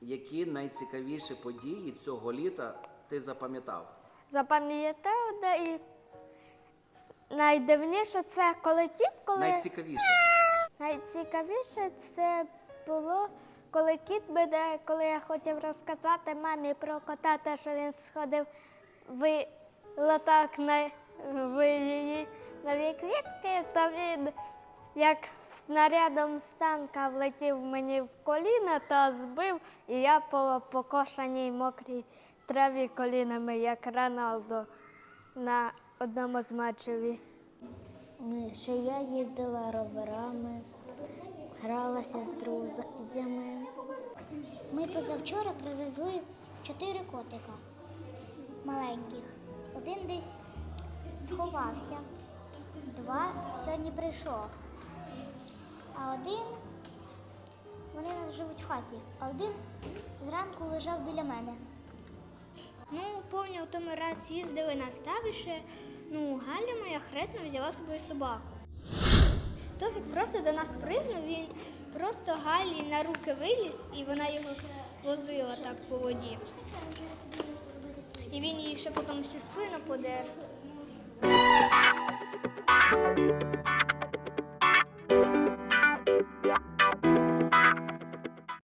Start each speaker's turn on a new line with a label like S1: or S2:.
S1: які найцікавіші події цього літа ти запам'ятав?
S2: Запам'ятав, де і найдивніше це коли кіт, коли
S1: Найцікавіше.
S2: найцікавіше це було, коли кіт буде, коли я хотів розказати мамі про кота, те, що він сходив в лоток на в її нові квітки, то він як снарядом з танка влетів мені в коліна та збив, і я по покошеній мокрій траві колінами, як Роналдо на одному з матчів.
S3: Ще я їздила роверами, гралася з друзями.
S4: Ми позавчора привезли чотири котика маленьких. Один десь сховався, два сьогодні прийшов. Один, вони нас живуть в хаті, а один зранку лежав біля мене.
S5: Ну, помню, в тому раз їздили на ставище, ну, Галя моя хресна взяла з собою собаку. Тофік просто до нас пригнув, він просто Галі на руки виліз, і вона його возила так по воді. І він їй ще потім всю спину подер.